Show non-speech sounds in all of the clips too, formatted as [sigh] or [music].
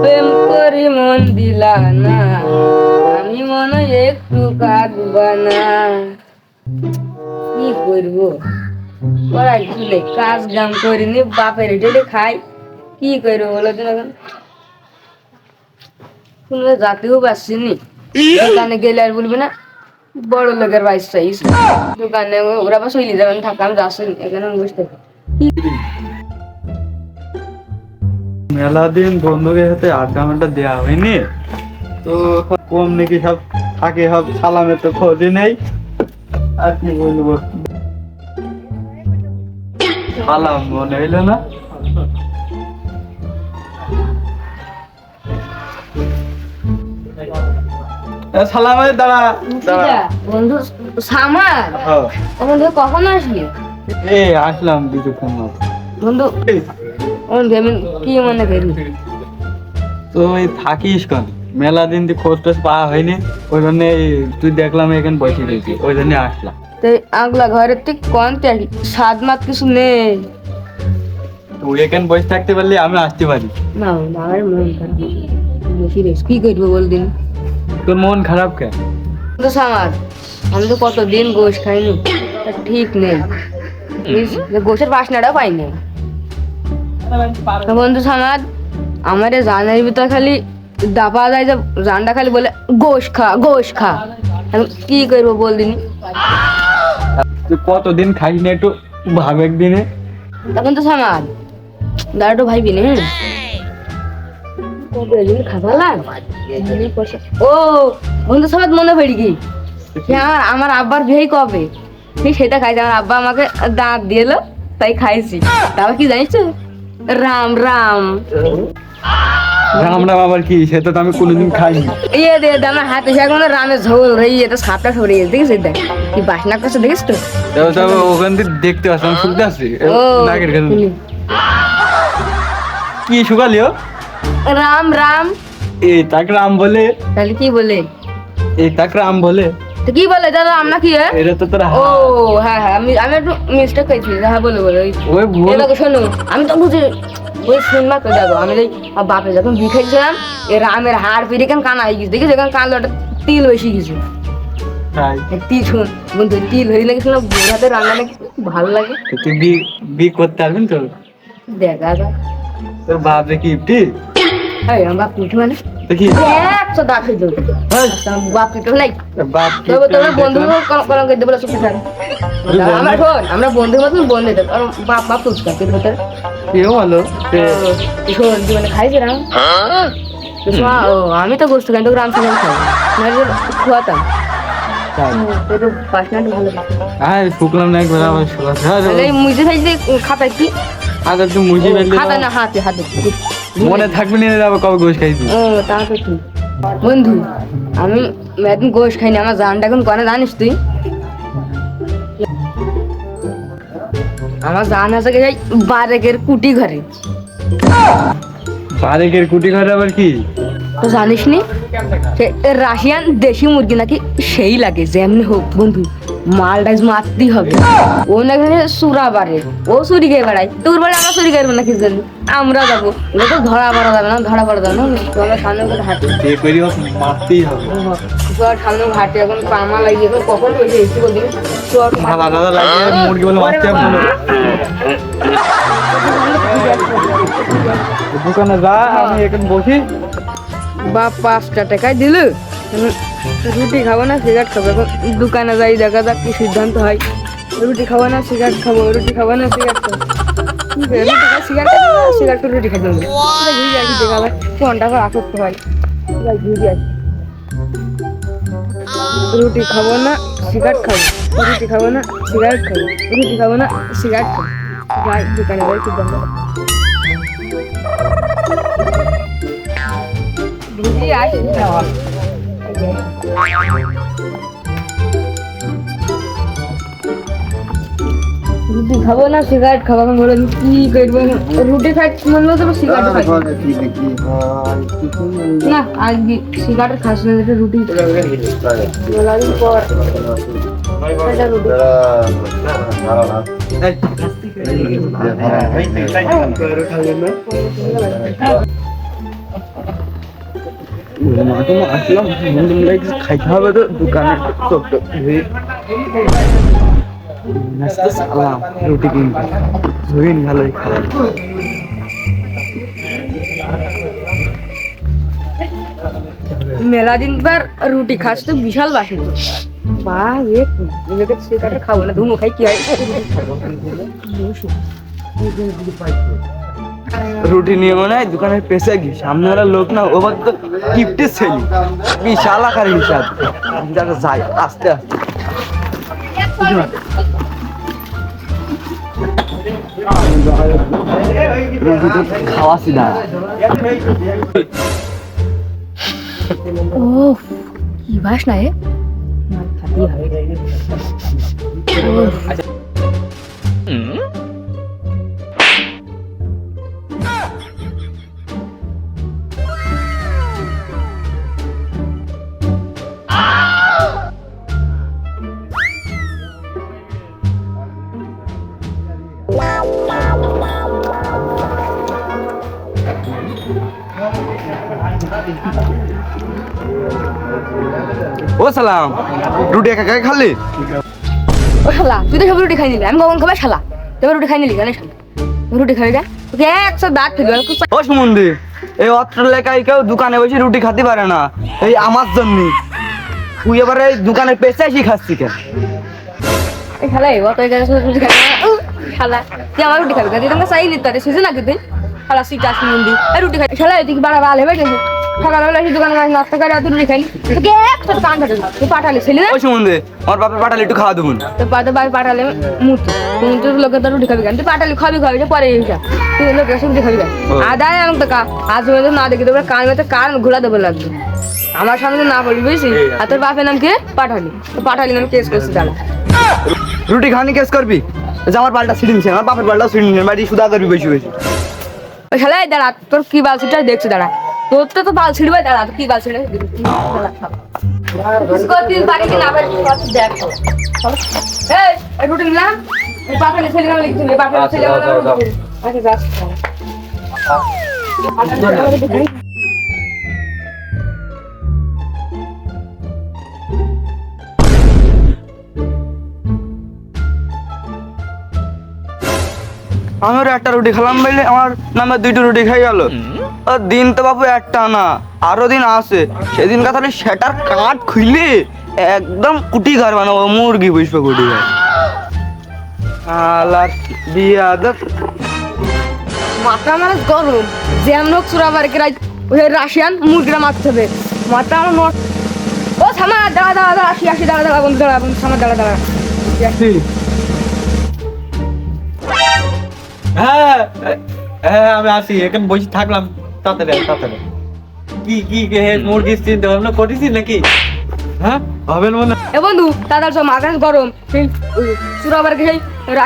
প্রেম করি মন দিলা না আমি মনে একটু কাঁদবা না। কি করব? পড়াই তুলে কাজ কাম করিনি বাপের ডেলে খাই। কি করব বলো তো এখন? কোনো যাতেও পারছিনি দোকানে গেলে আর বলবি না বড় লোকের বাইশ সাইজ দোকানে ওরা বা শৈলী যাবেন থাকা আমি যাচ্ছি এখানে বসে থাকি। মেলা দিন বন্ধুদের সাথে আড্ডা মাড্ডা দেওয়া হয়নি। তো কম নাকি সব থাকে সব সালামের তো খোঁজই নেই। আর কি বলব? সালাম মনে হইল না। সালাম দাঁড়া। দাঁড়া। বন্ধু সামার? হ্যাঁ। ও বন্ধু কখন আসলি? এ আসলাম কিছুক্ষণ মতো। বন্ধু কি মনে করি? তুই থাকিস কেন? মেলা দিন তুই খোঁজ টোজ পাওয়া হয়নি ওই জন্য তুই দেখলাম এখানে বসে রয়েছি ওই জন্য আসলাম। তো আগলা ঘরের থেকে কোন আসলি স্বাদ মাত কিছু নেই। তুই এখানে বসে থাকতে পারলে আমি আসতে পারি। না আমার মন খারাপ। বেশি কি করব বল দিন? তোর মন খারাপ কেন? বন্ধু সামার আমি তো কতদিন গোশ খাইনি ঠিক নেই। গোশের বাসনাটাও পাইনি। তো বন্ধু আমার জানের ভিতর খালি দাপা যায় যে জানটা খালি বলে গোশ খা গোশ খা। কি করব বল দিন কতদিন খাইস না একটু ভাব একদিনে? তখন তো সামার দাঁড়াটো ভাইবি না হ্যাঁ? ও বন্ধু সবাই মনে পড়ি কি? আমার আমার আব্বার বিয়ে কবে? সেটা খাইছে। আমার আব্বা আমাকে দাঁত দিয়েলো তাই খাইছি। তারপর কি জানিস তো? রাম রাম। রাম রাম আবার কি? সেটা তো আমি কোনোদিন খাইনি। ইয়ে দে দে, আমার হাতে সে এখন রামের ঝোল রই এটা সাপটা সরে গেছে দেখিস দেখ কি বাসনা করছে দেখিস তো? তবে ওখান থেকে দেখতে আসলাম শুনতে আসছি। নাকের কাছে। কি শুকালিও রাম রাম। এ তাক রাম বলে। তাহলে কি বলে? এ তাক রাম বলে। তো কি বলে দাদা আমরা কি এটা তো তোর ও হ্যাঁ হ্যাঁ আমি আমি একটু মিস্টেক হয়েছি হ্যাঁ বলে বলে ওই দেখো শোনো আমি তো বুঝি ওই শুনবা তো দেখো আমি ওই বাপে যখন বি খাইছিলাম এ রামের হাড় ফিরে কেন কানা হয়ে গেছে দেখি যেখানে কানলো একটা তিল বেশি গেছে। তিল শুন বন্ধু তিল হয়ে নাকি শুনো রান্না নাকি ভালো লাগে। তুই বি বি করতে পারবেন তো দেখা তোর বাপ রে কিপটি এই আমার বাপ পিঠে মানে? দেখি। একশো দাঁত হয়ে যাবে বাপ পিঠে নাই? তোর বাপ তবে কিপটে তোমার বন্ধু কলম করতে বলে চুপ থাক। আমরা শোন আমরা বন্ধুর মতন বন্ধু এটা কারণ বাপ বাপ ফুচকা তোর ভেতর কেউ বলো শোন তুই মানে খাইছি রাম তো শোনা, ও, আমি তো গোস্ত খাই তো গ্রাম থেকে খাই। খোয়াতাম। শুকলাম না একবার মুজে খাতা কি? আগে মুজি খাতা না হাতে হাতে। মনে থাকবে না যাবে কবে গোশ খাইছি ও তা তো ঠিক। বন্ধু আমি একদিন গোশ খাইনি আমার জানটা এখন কনে জানিস তুই? আমার জান আছে কি এই বারেকের কুটি ঘরে। বারেকের কুটি ঘরে আবার কি? তো জানিস নি রাশিয়ান দেশি মুরগি নাকি সেই লাগে যেমনি হোক বন্ধু। মালটা মারতেই হবে। ও নাকি সুরা বাড়ে ও চুরি খেয়ে বেড়ায়। তোর বাড়ি আমরা চুরি করব নাকি জানি? আমরা যাব। ওটা তো ধরা পড়া যাবে না ধরা পড়া যাবে না। আমরা সামনে করে হাঁটি। মারতেই হবে। তোর সামনে হাঁটি। এখন পামা লাগিয়ে এখন কখন হয়েছে? এসে বলবি তোর ভালো আলাদা লাগে মুরগি বলে মারতে হবে। দোকানে যা আমি এখানে বসি। বা পাঁচটা টাকায় দিল। রুটি খাব না সিগারেট খাব। এখন দোকানে যাই, দেখা যাক কি সিদ্ধান্ত হয়। রুটি খাব না সিগারেট খাব, রুটি খাব না সিগারেট খাব। খাই সিগারেট রুটি ঘুরে আসি, দেখা করে আসক্ত হয়। রুটি খাব না সিগারেট খাব। রুটি খাব না সিগারেট খাব। রুটি খাব না সিগারেট দোকানে রুটি খাব না সিগারেট খাব এখন বলে কি করব রুটি খাই মনে হতো সিগারেট খাই না আজকে সিগারেট খাস না এটা রুটি পর রুটি মাঠে আসলাম খাইতে হবে তো? দোকানে নাস্তা সালাম রুটি কিনতে ভালোই খাবার মেলা দিন পর রুটি খাস তো বিশাল বাসি। বা এ এটাকে সেটা খাব না ধুমো খাই কি হয়? [laughs] রুটি নিয়ে মনে হয় দোকানের পেছে গিয়ে। সামনে ওরা লোক না ওবার তো গিফটের ছেলে। বিশাল আকার হিসাব। যারা যাই আস্তে আস্তে। খাওয়াছি না ও কি বাস না এ হবে। ও সালাম রুটি একা একা খালি? ও শালা তুই তো সব রুটি খাই নিলি আমি কখন শালা? আবার রুটি খাই নিলি কেন শালা রুটি খাবি গা তোকে একশো দাঁত ফেলবে ও সুমন্দি এই অত্র এলাকায় কেউ দোকানে বসে রুটি খেতে পারে না এই আমার জন্য। তুই এবার এই দোকানে পেছে এসে খাচ্ছি কেন? এই শালা এই অত রুটি খাবি না শালা তুই আমার রুটি খাবি না তুই তোমাকে চাই নিতে সুঝে নাকি তুই শালা সিট আসি মন্দি রুটি খাই শালা তুই কি বাড়া বাল হবে গেছে। সকালবেলা এসে দোকানে গাছ নাস্তা করে তুই রুটি খাইলি। তোকে একশো কান তুই পাঠালি ছেলে না আমার বাপের পাঠালে একটু খাওয়া দেবুন। তো পাতে বাড়ি পাঠালে মুতো। তুমি তো লোকে তো রুটি খাবি কেন? তুই পাঠালি খাবি খাবি যে পরে এইটা তুই লোকের খাবি কেন? ও। আদায় আমি তো কা আজ হয়তো না দেখি তোমরা কান মতো কান ঘোলা দেবো লাগবে। আমার সামনে না বলবি বুঝছি আর তোর বাপের নাম কে? পাঠালি। তো পাঠালি নাম কেস করছি দাঁড়া। রুটি খাওয়ানি কেস করবি? যে আমার পাল্টা ছিড়ি নিছে আমার বাপের পাল্টা ছিড়ি নিছে বাড়ি সুদা করবি বেশি বেশি। ওই শালা দাঁড়া তোর কি বাল ছিটা দেখছি দাঁড়া। তোর তো বাল ছিড়বে, দাঁড়া কি বাল ছিড়ে করতিস বাড়ি না বাড়ি দেখ। এই রুটি নিলাম। পাঠালি ছেলে নামে লিখছি পাঠালি ছেলে নামে আচ্ছা যাস আমার একটা রুটি খেলাম বলে আমার নামে দুইটা রুটি খাই গেল। দিন তো বাবু একটা না আরও দিন আসে সেদিন তাহলে সেটার কাঠ খুইলে একদম কুটি ঘর বানাবো মুরগি বুঝবে কুটি ঘর। আলার বিয়া দেখ মাথা আমার গরম হোক সুরাবার কে ওই রাশিয়ান মুরগিরা মারতে হবে। মাথা আমার নট ও থামা দাঁড়া দাঁড়া দাঁড়া আসি আসি দাঁড়া দাঁড়া বন্ধু দাঁড়া বন্ধু থামা দাঁড়া দাঁড়া। হ্যাঁ আমি আসি এখানে বসে থাকলাম। তাড়াতাড়ি তাড়াতাড়ি কি কি কে হে মুরগির চিন্তা ভাবনা করেছিস নাকি? হ্যাঁ মনে? এ বন্ধু তাদের সব মাথা গরম। সেই সুরাবার কে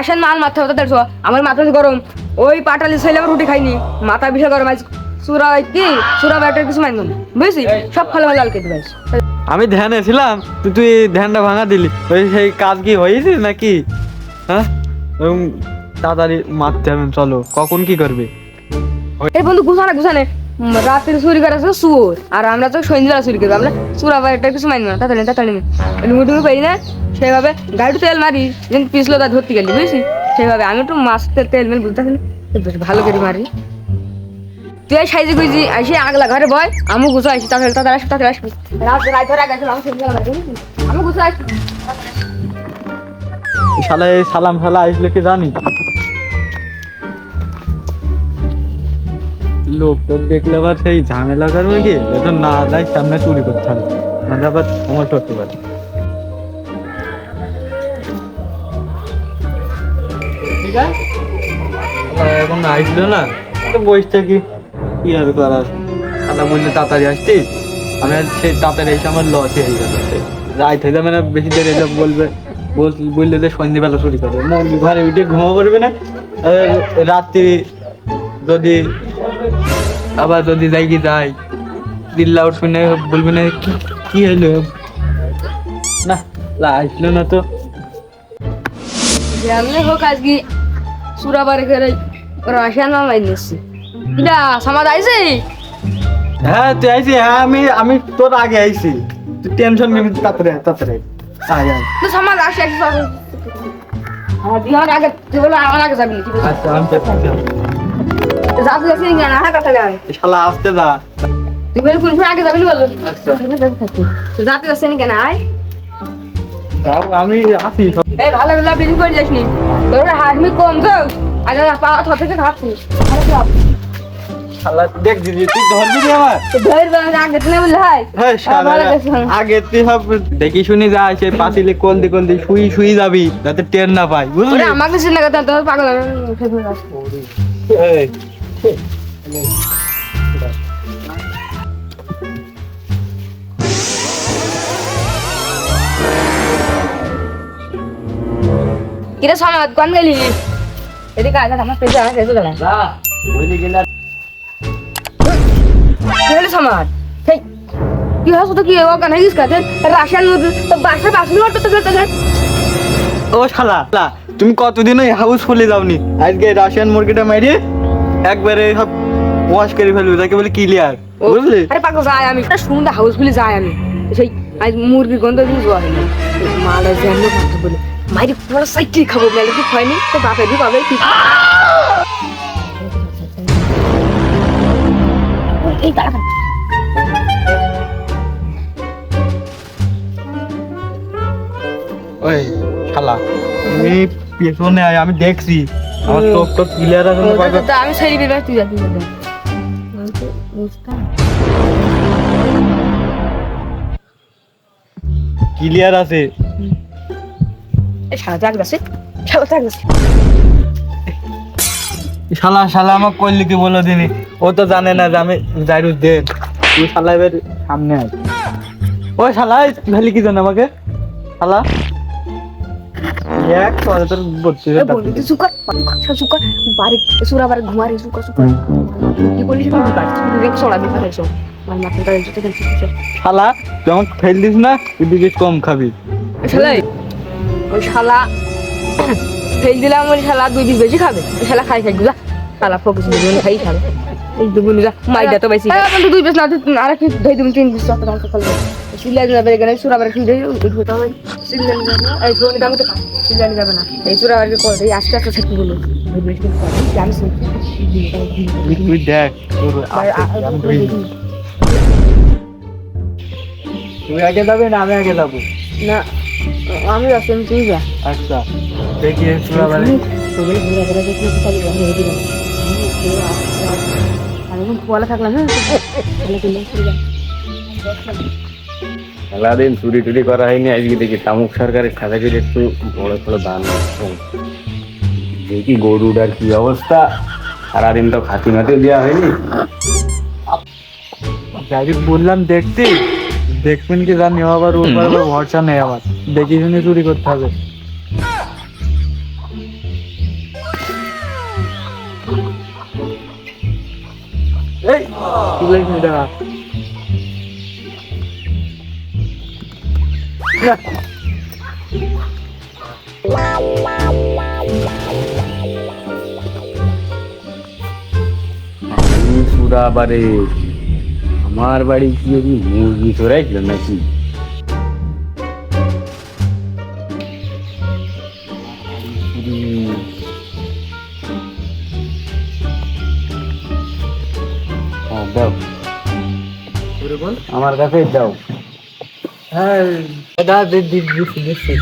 সেই মাল মারতে হবে তাদের আমার মাথা গরম। ওই পাটালি ছেলে আমার রুটি খাইনি মাথা বিশাল গরম আজ সুরা কি? সুরা ব্যাটার কিছু মাইন বুঝছি? সব কেটে পাইছি আমি ধ্যানে ছিলাম তুই তুই ধ্যানটা ভাঙা দিলি। ওই সেই কাজ কি হয়েছে নাকি? হ্যাঁ? তাড়াতাড়ি মারতে হবে চলো। কখন কি করবে? এই বন্ধু গুছানে গুছানে উম, চুরি করে শুয়োর। আর আমরা তো চুরি করব। আমরা চুরা কিছু মানি না তাড়াতাড়ি তাড়াতাড়ি লুঙ্গি টুঙ্গি পাই না সেভাবে গাড়ি তেল মারি যেন পিছলো তা ধরতে গেলি বুঝছি সেভাবে আমি একটু মাছ তেল মেল বুঝতে ভালো করে মারি। তুই এই সাইজে গুইজি আসি আগলা ঘরে বয় আমি গুছো আসি তাড়াতাড়ি আসবি তাড়াতাড়ি আসবি। রাত রাত ধরে গেছে আমি গুছো। আসি শালা সালাম শালা আসলে কি জানি? লোক তো দেখলে আবার সেই ঝামেলা করবে কি? এটা না যায় সামনে চুরি করতে হবে। মানে আবার সময় করতে পারে এখন আসলো না? তো বসে থাকি কি আর করার? শালা বললে তাড়াতাড়ি আসছি আমি সেই তাড়াতাড়ি এসে আমার লসে হয়ে গেল। রাত হয়ে যাবে না বেশি দেরি এসে বলবে। বল- বললে যে সন্ধ্যেবেলা চুরি করে মুরগি ঘরে উঠে ঘুমা পড়বে না? রাত্রি যদি আবার যদি যাই কি যাই দিল্লা উঠ শুনে বলবে না কি কি হলো না লা আসলো না তো। যেমনি হোক আজকে সুরাবার করে রাশিয়ান মাল মাই নিচ্ছি কিটা সমাজ আইছে? হ্যাঁ তুই আইসি হ্যাঁ আমি আমি তোর আগে আইসি তুই টেনশন নিবি তাড়াতাড়ি তাড়াতাড়ি। আয়। আয়। তো সমাজ আসে এক আমার আগে তুই বলে আমার আগে যাবি আচ্ছা আমি শালা আসতে যা। তুই বলে কোন আগে যাবি বলো। আচ্ছা। যাতে কেন আয়। আমি আসি। এই ভালো ভালো বেশি করে যাসনি তোর হাডমি কম তো। আগে পা থ থেকে শালা দেখ দিদি তুই ধরবি রে আমার। ধৈর আগে তুলে বললে হ্যাঁ। শালা আগে তুই সব দেখি শুনি যা সে পাতিলে কোন দি কোন দি শুই শুই যাবি যাতে টের না পাই বুঝলি? আমাকে চিন্তা করতে তোর পাগল আছে কিরে সমাজ কোন গেলি? এদিকে আয় আমার পেছনে আমার বুঝলি কিনা? কি সমাজ হস তো কি ও কেন ইউজ করতে রাশিয়ান তো বাসা মতো তো গেছে ও শালা, তুমি কতদিন ওই হাউস ফুলে যাওনি? আজকে রাশিয়ান মুরগিটা মারিয়ে একবারে সব ওয়াশ করে ফেলবে তাকে বলে ক্লিয়ার বুঝলি? আরে পাগল যাই আমি। একটা সুন্দর হাউসফুলি যাই আমি। সেই আজ মুরগির গন্ধ দিন জোয়া হয়নি মালা যেন কথা বলে। মাইরি পুরো সাইকেল খাব মেলে কি হয়নি তো বাপের বি পাবে কি? এই ওই শালা তুমি পেছনে আয় আমি দেখছি। আমার আছে না আমি সেরি তুই ক্লিয়ার আছে। এই জাগ আছে সারা জাগ আছে শালা শালা আমাকে করলি কি বলো দিনি? ও তো জানে না যে আমি জাইরু দে তুই শালা এবার সামনে আয়। ও শালা ভ্যালি কি জানে আমাকে? শালা। এক তোর বলছিস বলি সুরা ঘুমারে কি আমি সরা দিতে মাথা যেতে শালা ফেল দিস না কম খাবি। ওই শালা ফেল দিলাম ওই শালা দুই পিস বেশি খাবে? ওই শালা খাই খাই যা শালা ফোকাস দিয়ে খাই খাবে এই দুগুনি যা মাইদা তো বেশি। কিন্তু দুই পিস না আর কি ধই তুমি তিন পিস তো সিলাই যাবে এখানে সুরা বারে খুঁজে উঠবে তো হবে। সিলাই যাবে এই ফোনে দাম তো সিলাই যাবে না। এই সুরা বারে করে এই আজকে একটা সেটি বলো। আমি দেখ আমি। তুই আগে যাবে না আমি আগে যাব? না আমি যাচ্ছি তুই যা। আচ্ছা দেখি চূড়া বাড়ি বলা থাকলাম হ্যাঁ? সারাদিন চুরি টুরি করা হয়নি আজকে দেখি তামুক সরকারের খাতা করে একটু বড় সড়ো দান দেখি গরুটার কি অবস্থা সারাদিন তো খাতি মাতিও দেওয়া হয়নি। যাই বললাম দেখতে দেখবেন কি জানি আবার ওর ভরসা নেই আবার। দেখি শুনে চুরি করতে হবে। এই কি বলিস এটা আমি সুরা বারে আমার বাড়ি কি ওই মুরগি চোরাইছিল নাকি চুরি। হ্যাঁ, দাও আমার কাছে দাও হ্যাঁ এটা দি- দি- দিচ্ছি দিচ্ছি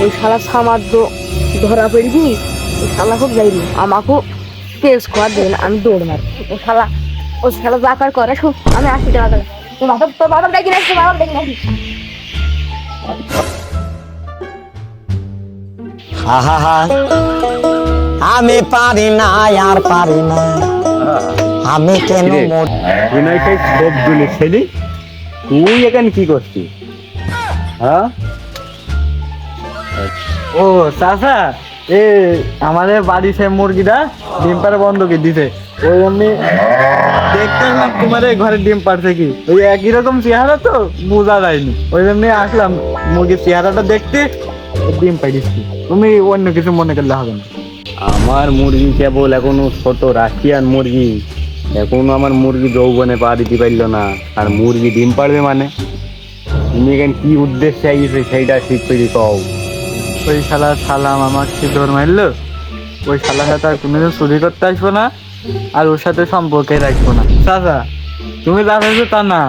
এই শালা সামাদ্য ধরা পড়বি এই শালা খুব যাইবি আমাকেও কেস কর দেবেন আমি দৌড় মার ও শালা ও শালা যা কর করে শুন আমি আশি টাকা দেবো তোর বাবা তোর বাবা দেখি নাকি তোর বাবা দেখি নাকি আহা আমি পারি না আর পারি না। আমি কেন সেই সব গুলি ছেলি? তুই এখানে কি করছিস? হ্যাঁ? ও চাচা এ আমাদের বাড়ি সে মুরগিটা ডিম পাড়া বন্ধ করে দিছে। ওই জন্য দেখতে আসলাম তোমার ঘরে ডিম পাড়ছে কি। ওই একই রকম চেহারা তো বোঝা যায়নি। ওই জন্য আসলাম মুরগির চেহারাটা দেখতে ডিম পাই দিচ্ছি তুমি অন্য কিছু মনে করলে হবে না। আমার মুরগি কেবল এখনও ছোট রাশিয়ান মুরগি। এখনও আমার মুরগি যৌবনে পা দিতে পারল না। আর মুরগি ডিম পারবে মানে? তুমি এখানে কি উদ্দেশ্যে আইছে সেইটা ঠিক করে কও। ওই শালা সালাম আমার আমাকে ধর মারলো। ওই শালার সাথে আর কোনোদিন চুরি করতে আসব না, আর ওর সাথে সম্পর্কে রাখব না। চাচা, তুমি যা ভেবেছো তা না।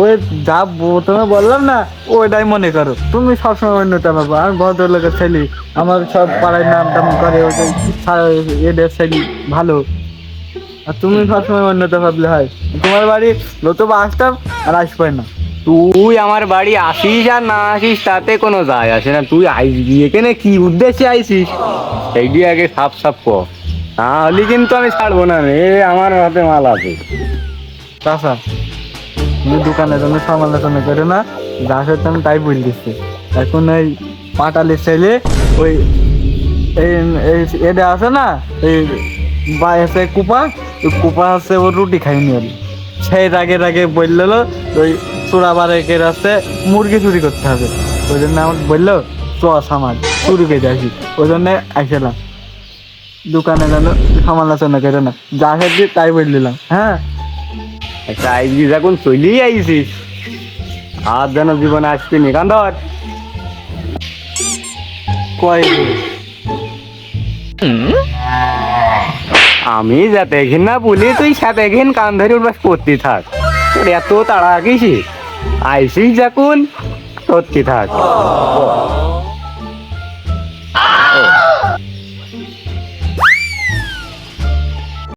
ওই যা প্রথমে বললাম না ওইটাই মনে করো। তুমি সবসময় অন্যটা পাবো আমি ভদ্রলোকের ছেলে। আমার সব পাড়ায় নাম টাম করে ওদের এদের ছেলে ভালো। আর তুমি সবসময় অন্যটা ভাবলে হয়। তোমার বাড়ি নতুবা আসতাম আর আসবে না। তুই আমার বাড়ি আসিস আর না আসিস তাতে কোনো যায় আসে না। তুই আইসবি এখানে কি উদ্দেশ্যে আইসিস? সেইটি আগে সাপ সাপ ক তাহলে কিন্তু আমি ছাড়বো না রে আমার হাতে মাল আছে। চাষা তুমি দোকানের জন্য সমালোচনা করে না, যা সত্যি আমি তাই বল দিচ্ছি। এখন ওই পাটালি ছেলে, ওই এটা আছে না, এই বা আছে কুপা, ওই কুপা আছে ওর রুটি খাই নিয়ে সেই রাগে রাগে বলল, ওই চোরা বারেকের আছে, মুরগি চুরি করতে হবে। ওই জন্য আমাকে বলল, চ সামাজ চুরি করে আসি ওই জন্য আসলাম দোকানে যেন সমালোচনা করে না, যা সত্যি তাই বল দিলাম হ্যাঁ? একটা আইসবি এখন চলেই আইসিস। আর যেন জীবনে আসবি নি কান ধর আমি যাতে ঘিন না বলি তুই সাথে ঘিন কান ধরে উঠবাস করতে থাক। তোর এত তাড়া কিসি? আইসিস যখন করতে থাক।